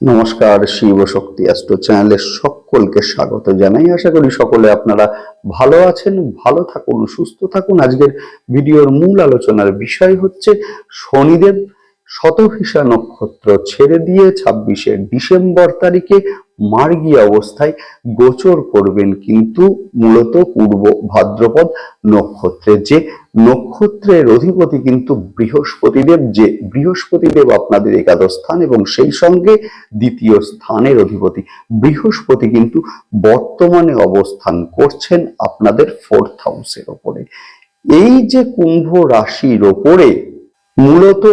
নমস্কার, শিব শক্তি অ্যাস্ট্রো চ্যানেলে সকলকে স্বাগত জানাই। আশা করি সকলে আপনারা ভালো আছেন, ভালো থাকুন, সুস্থ থাকুন। আজকের ভিডিওর মূল আলোচনার বিষয় হচ্ছে শনিদেব শতভিষা নক্ষত্র ছেড়ে দিয়ে ছাব্বিশে ডিসেম্বর তারিখে মার্গী অবস্থায় গোচর করবেন কিন্তু মূলত পূর্ব ভাদ্রপদ নক্ষত্রে। যে নক্ষত্রের অধিপতি কিন্তু বৃহস্পতিদেব, যে বৃহস্পতিদেব আপনাদের একাদশ স্থান এবং সেই সঙ্গে দ্বিতীয় স্থানের অধিপতি। বৃহস্পতি কিন্তু বর্তমানে অবস্থান করছেন আপনাদের ফোর্থ হাউসের ওপরে। এই যে কুম্ভ রাশির ওপরে মূলত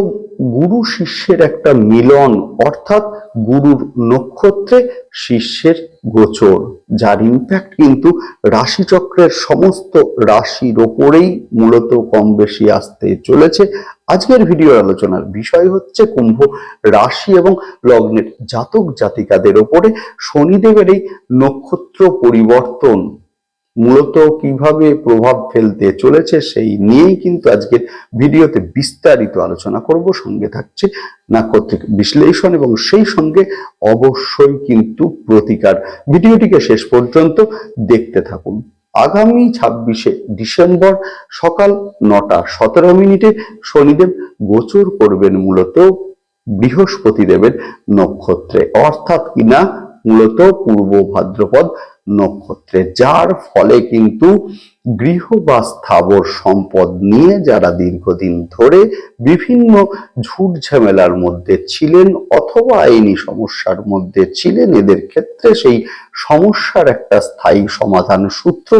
গুরু শিষ্যের একটা মিলন, অর্থাৎ গুরুর নক্ষত্রে শিষ্যের গোচর, যার ইম্প্যাক্ট কিন্তু রাশিচক্রের সমস্ত রাশির ওপরেই মূলত কম বেশি আসতে চলেছে। আজকের ভিডিও আলোচনার বিষয় হচ্ছে কুম্ভ রাশি এবং লগ্নের জাতক জাতিকাদের ওপরে শনিদেবের এই নক্ষত্র পরিবর্তন। মূলত কীভাবে প্রভাব ফেলতে চলেছে সেই নিয়েই কিন্তু আজকের ভিডিওতে বিস্তারিত আলোচনা করব। সঙ্গে থাকছে নাক্ষত্রিক বিশ্লেষণ এবং সেই সঙ্গে অবশ্যই কিন্তু প্রতিকার। ভিডিওটিকে শেষ পর্যন্ত দেখতে থাকুন। আগামী ছাব্বিশে ডিসেম্বর সকাল নটা সতেরো মিনিটে শনিদেব গোচর করবেন মূলত বৃহস্পতি দেবের নক্ষত্রে। অর্থাৎ কিনা? মূলত পূর্ব ভাদ্রপদ নক্ষত্রে, যার ফলে কিন্তু গৃহ বা স্থাবর সম্পদ নিয়ে যারা দীর্ঘদিন ধরে বিভিন্ন ঝুট ঝামেলার মধ্যে ছিলেন অথবা আইনি সমস্যার মধ্যে ছিলেন, এদের ক্ষেত্রে সেই সমস্যার একটা স্থায়ী সমাধান সূত্র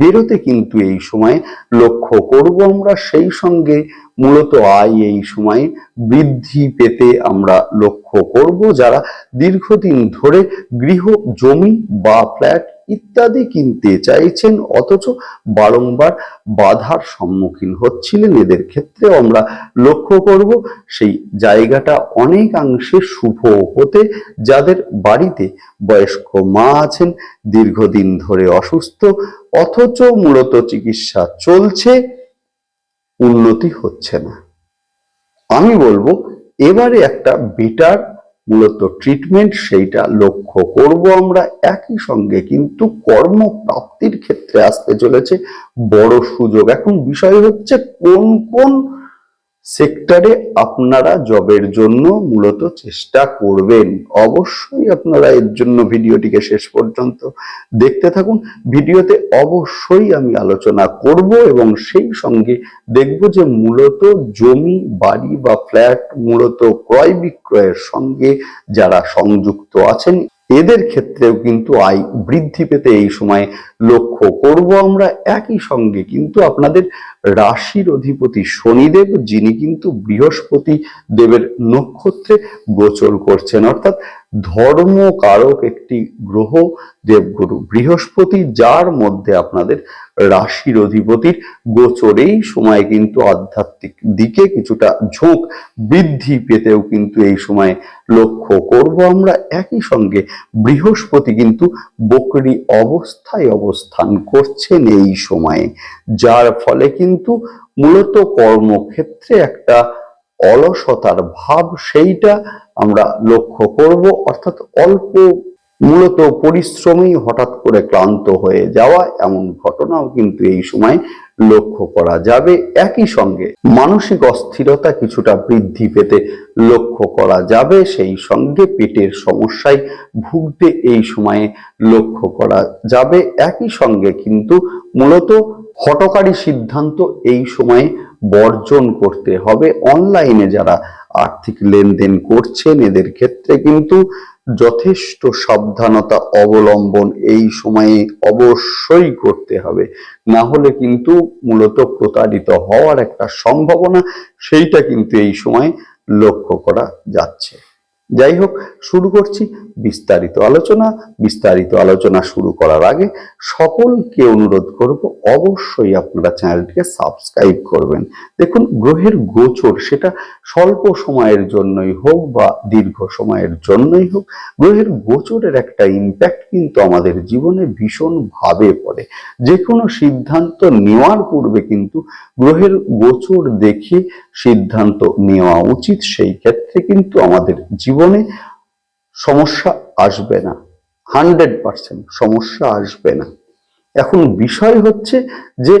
বেরোতে কিন্তু এই সময় লক্ষ্য করব আমরা। সেই সঙ্গে মূলত আয় এই সময়ে বৃদ্ধি পেতে আমরা লক্ষ্য করব। যারা দীর্ঘদিন ধরে গৃহ, জমি বা ফ্ল্যাট ইত্যাদি কিনতে চাইছেন, অথচ বারংবার বাধার সম্মুখীন হচ্ছিলেন। এদের ক্ষেত্রে আমরা লক্ষ্য করব, সেই জায়গাটা অনেকাংশে শুভ হতে যাদের বাড়িতে বয়স্ক মা আছেন, দীর্ঘদিন ধরে অসুস্থ, অথচ মূলত চিকিৎসা চলছে, উন্নতি হচ্ছে না। আমি বলব, এবারে একটা বেটার মূলত ট্রিটমেন্ট সেইটা লক্ষ্য করব আমরা। একই সঙ্গে কিন্তু কর্মপ্রাপ্তির ক্ষেত্রে আসতে চলেছে বড় সুযোগ। এখন বিষয় হচ্ছে কোন কোন সেক্টরে আপনারা জবের জন্য মূলত চেষ্টা করবেন। অবশ্যই আপনারা এর জন্য ভিডিওটিকে শেষ পর্যন্ত দেখতে থাকুন। ভিডিওতে অবশ্যই আমি আলোচনা করব এবং সেই সঙ্গে দেখব যে মূলত জমি, বাড়ি বা ফ্ল্যাট মূলত ক্রয় বিক্রয়ের সঙ্গে যারা সংযুক্ত আছেন এদের ক্ষেত্রেও কিন্তু আয় বৃদ্ধি পেতে এই সময় লক্ষ্য করব আমরা একই সঙ্গে। কিন্তু আপনাদের রাশির অধিপতি শনিদেব, যিনি কিন্তু বৃহস্পতি দেবের নক্ষত্রে গোচর করছেন। অর্থাৎ ধর্মকারক একটি গ্রহ দেবগুরু বৃহস্পতি, যার মধ্যে আপনাদের রাশির অধিপতির গোচরেই সময় কিন্তু আধ্যাত্মিক দিকে কিছুটা ঝোঁক বৃদ্ধি পেতেও কিন্তু এই সময় লক্ষ্য করব। আমরা একই সঙ্গে বৃহস্পতি কিন্তু বকরি অবস্থায় অবস্থান করছেন এই সময়ে, যার ফলে কিন্তু মূলত কর্মক্ষেত্রে একটা অলসতার ভাব সেইটা আমরা লক্ষ্য করব। অর্থাৎ অল্প মূলত পরিশ্রমেই হঠাৎ করে ক্লান্ত হয়ে যাওয়া এমন ঘটনাও কিন্তু এই সময় লক্ষ্য করা যাবে। একই সঙ্গে মানসিক অস্থিরতা কিছুটা বৃদ্ধি পেতে লক্ষ্য করা যাবে। সেই সঙ্গে পেটের সমস্যায় ভুগতে এই সময়ে লক্ষ্য করা যাবে। একই সঙ্গে কিন্তু মূলত হটকারী সিদ্ধান্ত এই সময়ে বর্জন করতে হবে। অনলাইনে যারা আর্থিক লেনদেন করছেন, এদের ক্ষেত্রে কিন্তু যথেষ্ট সাবধানতা অবলম্বন এই সময়ে অবশ্যই করতে হবে। না হলে কিন্তু মূলত প্রতারিত হওয়ার একটা সম্ভাবনা, সেইটা কিন্তু এই সময় লক্ষ্য করা যাচ্ছে। যাই হোক শুরু করছি বিস্তারিত আলোচনা। বিস্তারিত আলোচনা শুরু করার আগে সকলকে অনুরোধ করব, অবশ্যই আপনারা চ্যানেলটিকে সাবস্ক্রাইব করবেন। দেখুন, গ্রহের গোচর সেটা স্বল্প সময়ের জন্যই হোক বা দীর্ঘ সময়ের জন্যই হোক, গ্রহের গোচরের একটা ইম্প্যাক্ট কিন্তু আমাদের জীবনে ভীষণ ভাবে পড়ে। যে কোনো সিদ্ধান্ত নেওয়ার পূর্বে কিন্তু গ্রহের গোচর দেখে সিদ্ধান্ত নেওয়া উচিত, সেই ক্ষেত্রে কিন্তু আমাদের জীবনে সমস্যা আসবে না। হান্ড্রেড পার্সেন্ট সমস্যা আসবে না। এখন বিষয় হচ্ছে যে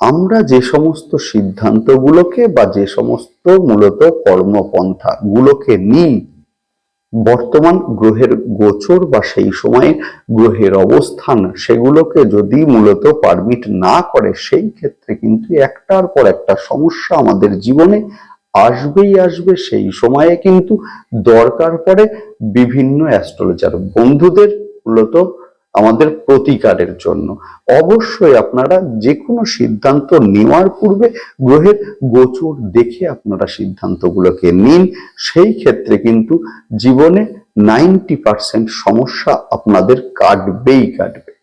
আমরা যে সমস্ত সিদ্ধান্তগুলোকে বা যে সমস্ত মূলত কর্মপন্থা গুলোকে নিই, বর্তমান গ্রহের গোচর বা সেই সময়ে গ্রহের অবস্থান, সেগুলোকে যদি মূলত পারমিট না করে, সেই ক্ষেত্রে কিন্তু একটার পর একটা সমস্যা আমাদের জীবনে আসবেই আসবে, সেই সময়ে কিন্তু দরকার পড়ে বিভিন্ন অ্যাস্ট্রোলজার বন্ধুদের, মূলত আমাদের প্রতিকারের জন্য। অবশ্যই আপনারা যে কোনো সিদ্ধান্ত নেওয়ার পূর্বে গ্রহের গোচর দেখে আপনারা সিদ্ধান্তগুলোকে নিন। সেই ক্ষেত্রে কিন্তু জীবনে নাইনটি পার্সেন্ট সমস্যা আপনাদের কাটবেই কাটবে।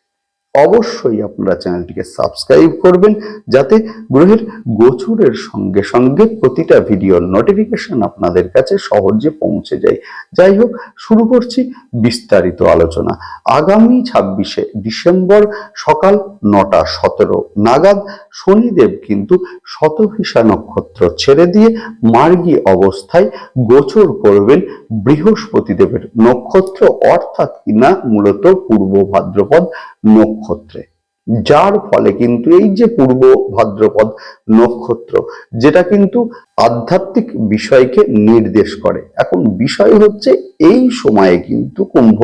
অবশ্যই আপনারা চ্যানেলটিকে সাবস্ক্রাইব করবেন যাতে গ্রহের গোচরের সঙ্গে সঙ্গে প্রতিটা ভিডিওর নোটিফিকেশন আপনাদের কাছে সহজে পৌঁছে যায়। যাই হোক, শুরু করছি বিস্তারিত আলোচনা। আগামী ছাব্বিশে ডিসেম্বর সকাল নটা সতেরো নাগাদ শনিদেব কিন্তু শতভিসা নক্ষত্র ছেড়ে দিয়ে মার্গী অবস্থায় গোচর করবেন বৃহস্পতিদেবের নক্ষত্র, অর্থাৎ কিনা মূলত পূর্ব ভাদ্রপদ নক্ষত্রে। যার ফলে কিন্তু এই যে পূর্ব ভাদ্রপদ নক্ষত্র, যেটা কিন্তু আধ্যাত্মিক বিষয়কে নির্দেশ করে। এখন বিষয় হচ্ছে এই সময়ে কিন্তু কুম্ভ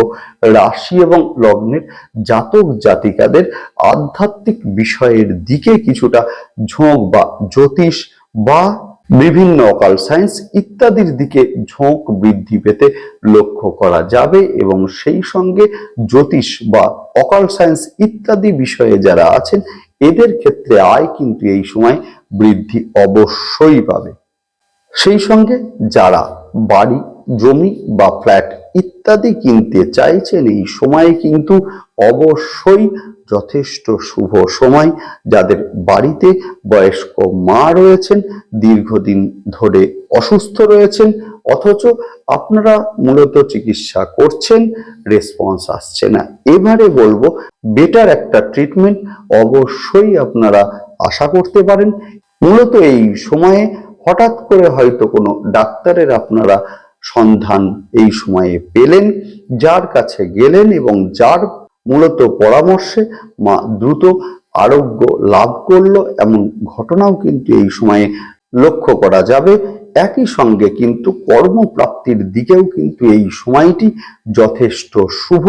রাশি এবং লগ্নের জাতক জাতিকাদের আধ্যাত্মিক বিষয়ের দিকে কিছুটা ঝোঁক বা জ্যোতিষ বা বিভিন্ন অকাল সায়েন্স ইত্যাদির দিকে ঝোঁক বৃদ্ধি পেতে লক্ষ্য করা যাবে এবং সেই সঙ্গে জ্যোতিষ বা অকাল সায়েন্স ইত্যাদি বিষয়ে যারা আছেন, এদের ক্ষেত্রে আয় কিন্তু এই সময় বৃদ্ধি অবশ্যই পাবে। সেই সঙ্গে যারা বাড়ি, জমি বা ফ্ল্যাট ইত্যাদি কিনতে চাইছেন, এই সময়ে কিন্তু অবশ্যই যথেষ্ট শুভ সময়। যাদের বাড়িতে বয়স্ক মা রয়েছেন, দীর্ঘদিন ধরে অসুস্থ রয়েছেন, অথচ আপনারা মূলত চিকিৎসা করছেন, রেসপন্স আসছে না। এবারে বলব বেটার একটা ট্রিটমেন্ট অবশ্যই আপনারা আশা করতে পারেন। মূলত এই সময়ে হঠাৎ করে হয়তো কোনো ডাক্তারের আপনারা সন্ধান এই সময়ে পেলেন, যার কাছে গেলেন এবং যার মূলত পরামর্শে মা দ্রুত আরোগ্য লাভ করল এমন ঘটনাও কিন্তু এই সময়ে লক্ষ্য করা যাবে। একই সঙ্গে কিন্তু কর্মপ্রাপ্তির দিকেও কিন্তু এই সময়টি যথেষ্ট শুভ।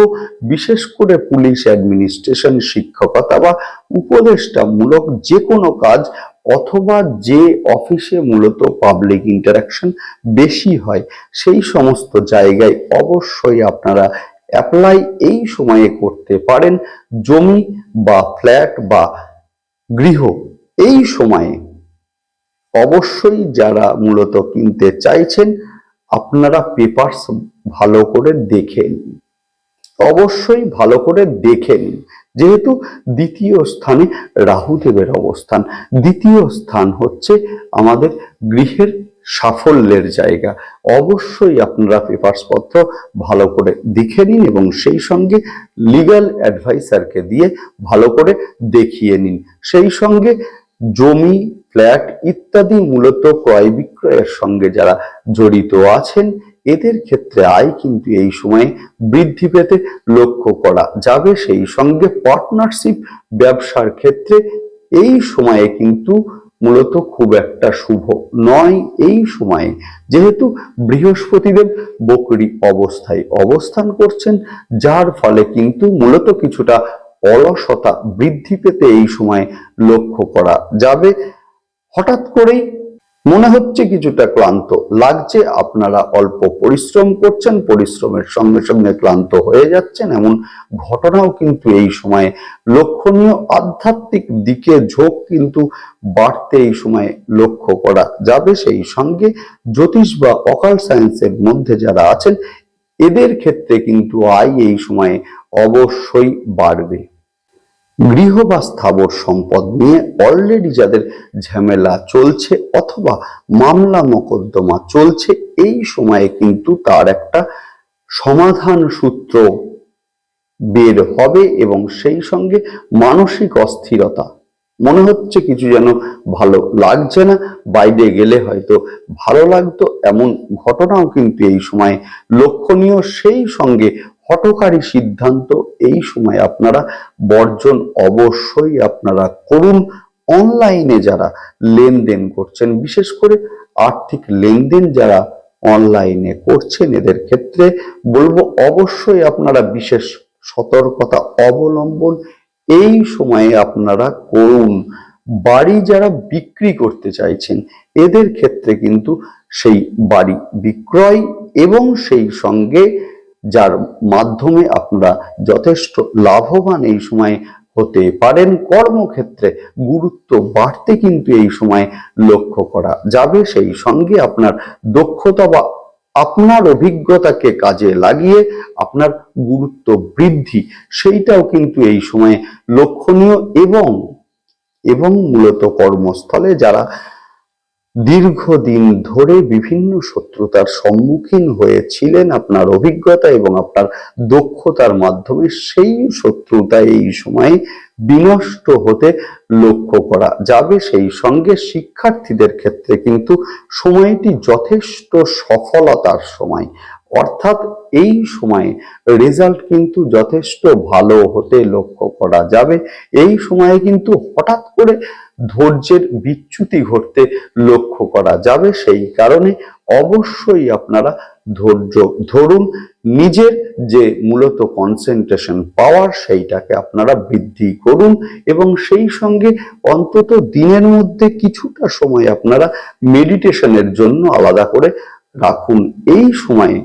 বিশেষ করে পুলিশ অ্যাডমিনিস্ট্রেশন শিক্ষকতা বা উপদেষ্টামূলক যে কোনো কাজ অথবা যে অফিসে মূলত পাবলিক ইন্টারাকশন বেশি হয়, সেই সমস্ত জায়গায় অবশ্যই আপনারা অ্যাপ্লাই এই সময়ে করতে পারেন জমি বা ফ্ল্যাট বা গৃহ। এই সময়ে অবশ্যই যারা মূলত কিনতে চাইছেন, আপনারা পেপারস ভালো করে দেখে নিন। অবশ্যই ভালো করে দেখে নিন। যেহেতু দ্বিতীয় স্থানে রাহুদেবের অবস্থান, দ্বিতীয় স্থান হচ্ছে আমাদের গৃহের সাফল্যের জায়গা, অবশ্যই আপনারা পেপারস পত্র ভালো করে দেখে নিন এবং সেই সঙ্গে লিগ্যাল অ্যাডভাইসারকে দিয়ে ভালো করে দেখিয়ে নিন। সেই সঙ্গে জমি ফ্ল্যাট ইত্যাদি মূলত ক্রয় বিক্রয়ের সঙ্গে যারা জড়িত আছেন, এদের ক্ষেত্রে আয় কিন্তু এই সময়ে বৃদ্ধি পেতে লক্ষ্য করা যাবে। সেই সঙ্গে পার্টনারশিপ ব্যবসার ক্ষেত্রে এই সময়ে কিন্তু মূলত খুব একটা শুভ নয় এই সময়ে। যেহেতু বৃহস্পতিদেব বকরি অবস্থায় অবস্থান করছেন, যার ফলে কিন্তু মূলত কিছুটা অলসতা বৃদ্ধি পেতে এই সময় লক্ষ্য করা যাবে। হঠাৎ করেই মনে হচ্ছে কিছুটা ক্লান্ত। লাগছে আপনারা অল্প পরিশ্রম করছেন, পরিশ্রমের সঙ্গে সঙ্গে ক্লান্ত হয়ে যাচ্ছেন। এমন ঘটনাও কিন্তু এই সময়ে লক্ষণীয়। আধ্যাত্মিক দিকে ঝোঁক কিন্তু বাড়তে এই সময়ে লক্ষ্য করা যাবে। সেই সঙ্গে জ্যোতিষ বা অকাল সায়েন্সের মধ্যে যারা আছেন, এদের ক্ষেত্রে কিন্তু আয় এই সময়ে অবশ্যই বাড়বে। গৃহ বা স্থাবর সম্পদ নিয়ে অলরেডি যাদের ঝামেলা চলছে অথবা মামলা মোকদ্দমা চলছে, এই সময়ে কিন্তু তার একটা সমাধান সূত্র বের হবে এবং সেই সঙ্গে মানসিক অস্থিরতা। মনে হচ্ছে কিছু যেন ভালো লাগছে না, বাইরে গেলে হয়তো ভালো লাগতো, এমন ঘটনাও কিন্তু এই সময় লক্ষণীয়। সেই সঙ্গে হটকারী সিদ্ধান্ত, এই সময় আপনারা বর্জন অবশ্যই আপনারা করুন। অনলাইনে যারা লেনদেন করছেন, বিশেষ করে আর্থিক লেনদেন যারা অনলাইনে করছেন, এদের ক্ষেত্রে বলব অবশ্যই আপনারা বিশেষ সতর্কতা অবলম্বন, এই সময়ে আপনারা করুন। বাড়ি যারা বিক্রি করতে চাইছেন, এদের ক্ষেত্রে কিন্তু সেই বাড়ি বিক্রয় এবং সেই সঙ্গে যার মাধ্যমে আপনারা যথেষ্ট লাভবান এই সময়ে হতে পারেন। কর্মক্ষেত্রে গুরুত্ব বাড়তে কিন্তু এই সময় লক্ষ্য করা যাবে। সেই সঙ্গে আপনার দক্ষতা বা আপনার অভিজ্ঞতাকে কাজে লাগিয়ে আপনার গুরুত্ব বৃদ্ধি, সেইটাও কিন্তু এই সময়ে লক্ষণীয় এবং এবং মূলত কর্মস্থলে যারা দীর্ঘদিন ধরে বিভিন্ন শত্রুতার সম্মুখীন হয়েছিলেন আপনার অভিজ্ঞতা এবং আপনার দক্ষতার মাধ্যমে সেই শত্রুতা এই সময়ে বিনষ্ট হতে লক্ষ্য করা যাবে। সেই সঙ্গে শিক্ষার্থীদের ক্ষেত্রে কিন্তু সময়টি যথেষ্ট সফলতার সময়। অর্থাৎ এই সময়ে রেজাল্ট কিন্তু যথেষ্ট ভালো হতে লক্ষ্য করা যাবে। এই সময়ে কিন্তু হঠাৎ করে ধৈর্যের বিচ্যুতি ঘটতে লক্ষ্য করা যাবে। সেই কারণে অবশ্যই আপনারা ধৈর্য ধরুন। নিজের যে মূলত কনসেন্ট্রেশন পাওয়ার সেইটাকে আপনারা বৃদ্ধি করুন এবং সেই সঙ্গে অন্তত দিনের মধ্যে কিছুটা সময় আপনারা মেডিটেশনের জন্য আলাদা করে রাখুন। এই সময়ে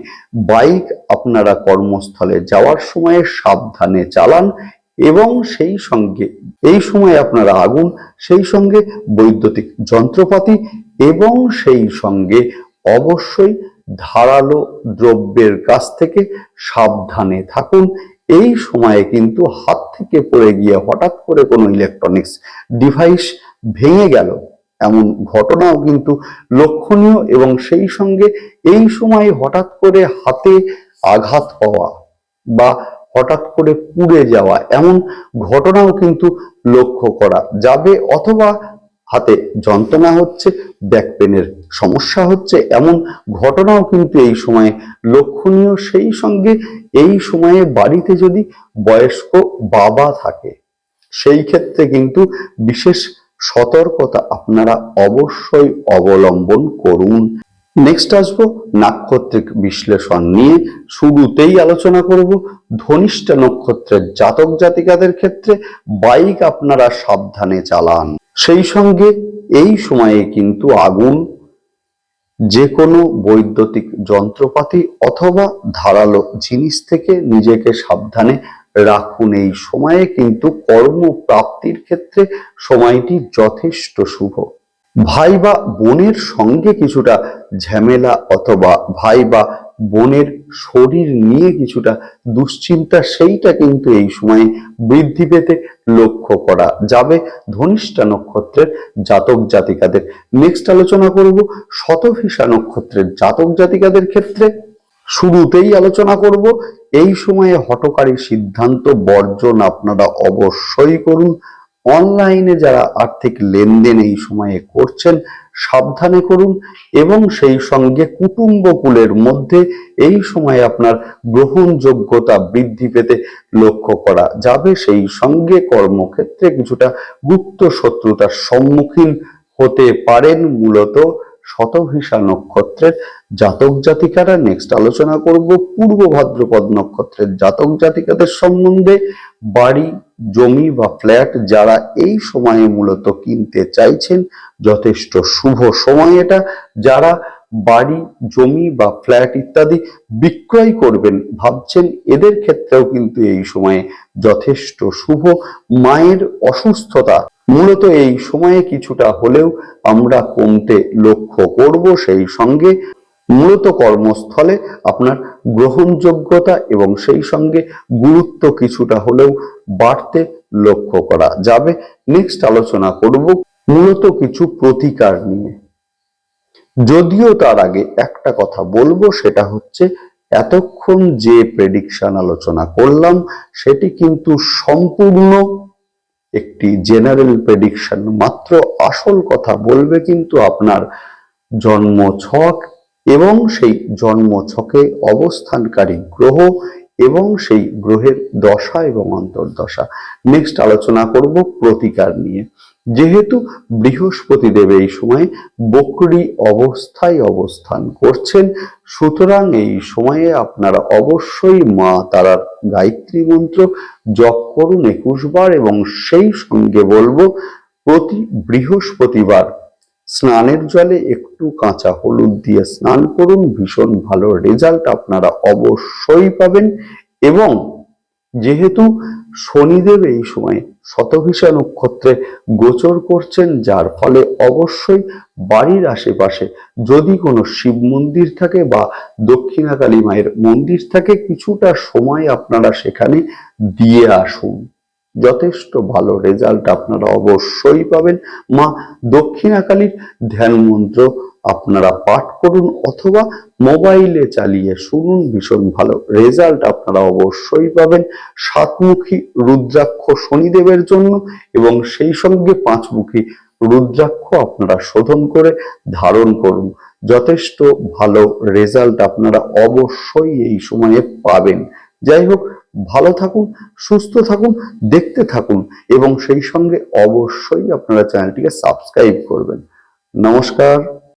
বাইক আপনারা কর্মস্থলে যাওয়ার সময় সাবধানে চালান এবং সেই সঙ্গে, এই সময়ে আপনারা আগুন, সেই সঙ্গে বৈদ্যুতিক যন্ত্রপাতি এবং সেই সঙ্গে অবশ্যই ধারালো দ্রব্যের কাছ থেকে সাবধানে থাকুন। এই সময়ে কিন্তু হাত থেকে পড়ে গিয়ে হঠাৎ করে কোনো ইলেকট্রনিক্স ডিভাইস ভেঙে গেল। এমন ঘটনাও কিন্তু লক্ষণীয় এবং সেই সঙ্গে এই সময় হঠাৎ করে হাতে আঘাত পাওয়া বা হঠাৎ করে পুড়ে যাওয়া এমন ঘটনাও কিন্তু লক্ষ্য করা যাবে অথবা হাতে যন্ত্রণা হচ্ছে ব্যাক পেনের সমস্যা হচ্ছে এমন ঘটনাও কিন্তু এই সময়ে লক্ষণীয়। সেই সঙ্গে এই সময়ে বাড়িতে যদি বয়স্ক বাবা থাকে, সেই ক্ষেত্রে কিন্তু বিশেষ সতর্কতা আপনারা অবশ্যই অবলম্বন করুন। নেক্সট আসব নাক্ষত্রিক বিশ্লেষণ নিয়ে। শুরুতেই আলোচনা করব ধনিষ্ঠ নক্ষত্রের জাতক জাতিকাদের ক্ষেত্রে বাইক আপনারা সাবধানে চালান। সেই সঙ্গে এই সময়ে কিন্তু আগুন যে কোনো বৈদ্যুতিক যন্ত্রপাতি অথবা ধারালো জিনিস থেকে নিজেকে সাবধানে রাখুন এই সময়ে, কিন্তু কর্মপ্রাপ্তির ক্ষেত্রে সময়টি যথেষ্ট শুভ। ভাই বা বোনের সঙ্গে কিছুটা ঝামেলা অথবা ভাই বা বোনের শরীর নিয়ে কিছুটা দুশ্চিন্তা, সেইটা কিন্তু এই সময়ে বৃদ্ধি পেতে লক্ষ্য করা যাবে ধনিষ্ঠা নক্ষত্রের জাতক জাতিকাদের। নেক্সট আলোচনা করব শতভিসা নক্ষত্রের জাতক জাতিকাদের ক্ষেত্রে। শুরুতেই আলোচনা করব এই সময়ে হটকারী সিদ্ধান্ত বর্জন আপনারা অবশ্যই করুন। অনলাইনে যারা আর্থিক লেনদেন এই সময়ে করছেন, সাবধানে করুন এবং সেই সঙ্গে কুটুম্বকুলের মধ্যে এই সময়ে আপনার গ্রহণযোগ্যতা বৃদ্ধি পেতে লক্ষ্য করা যাবে। সেই সঙ্গে কর্মক্ষেত্রে কিছুটা গুপ্ত শত্রুতার সম্মুখীন হতে পারেন। মূলত শতভিসা নক্ষত্রের জাতক জাতিকারা নেক্সট আলোচনা করব পূর্ব ভাদ্রপদ নক্ষত্রের জাতক জাতিকাদের সম্বন্ধে বাড়ি, জমি বা ফ্ল্যাট যারা এই সময়ে মূলত কিনতে চাইছেন, যথেষ্ট শুভ সময় এটা। যারা বাড়ি, জমি বা ফ্ল্যাট ইত্যাদি বিক্রয় করবেন। ভাবছেন এদের ক্ষেত্রেও কিন্তু এই সময়ে যথেষ্ট শুভ। মায়ের অসুস্থতা মূলত এই সময়ে কিছুটা হলেও আমরা কমতে লক্ষ্য করব। সেই সঙ্গে মূলত কর্মস্থলে আপনার গ্রহণযোগ্যতা এবং সেই সঙ্গে গুরুত্ব কিছুটা হলেও বাড়তে লক্ষ্য করা যাবে। নেক্সট আলোচনা করব মূলত কিছু প্রতিকার নিয়ে। যদিও তার আগে একটা কথা বলব, সেটা হচ্ছে এতক্ষণ যে প্রেডিকশন আলোচনা করলাম, সেটি কিন্তু সম্পূর্ণ একটি জেনারেল প্রেডিকশন মাত্র আসল কথা বলবে কিন্তু আপনার জন্ম ছক এবং সেই জন্ম ছকে অবস্থানকারী গ্রহ এবং সেই গ্রহের দশা এবং অন্তর্দশা। নেক্সট আলোচনা করব প্রতিকার নিয়ে। যেহেতু বৃহস্পতি দেব এই সময় বকরি অবস্থায় অবস্থান করছেন, সুতরাং এই সময়ে আপনারা অবশ্যই মা তারার গায়ত্রী মন্ত্র জপ করুন একুশ বার এবং সেই সঙ্গে বলব, প্রতি বৃহস্পতিবার স্নানের জলে একটু কাঁচা হলুদ দিয়ে স্নান করুন, ভীষণ ভালো রেজাল্ট আপনারা অবশ্যই পাবেন এবং যেহেতু শনিদেব এই সময় শতভিষা নক্ষত্রে গোচর করছেন, যার ফলে অবশ্যই বাড়ির আশেপাশে যদি কোনো শিব মন্দির থাকে বা দক্ষিণাকালী মায়ের মন্দির থাকে, কিছুটা সময় আপনারা সেখানে দিয়ে আসুন। যথেষ্ট ভালো রেজাল্ট আপনারা অবশ্যই পাবেন। মা দক্ষিণাকালীর ধ্যান মন্ত্র আপনারা পাঠ করুন অথবা মোবাইলে চালিয়ে শুনুন ভীষণ ভালো। রেজাল্ট আপনারা অবশ্যই পাবেন। সাতমুখী রুদ্রাক্ষ শনিদেবের জন্য এবং সেই সঙ্গে পাঁচমুখী রুদ্রাক্ষ আপনারা শোধন করে ধারণ করুন। যথেষ্ট ভালো রেজাল্ট আপনারা অবশ্যই এই সময়ে পাবেন। যাই হোক, ভালো থাকুন, সুস্থ থাকুন, দেখতে থাকুন এবং সেই সঙ্গে অবশ্যই আপনারা চ্যানেলটিকে সাবস্ক্রাইব করবেন। নমস্কার।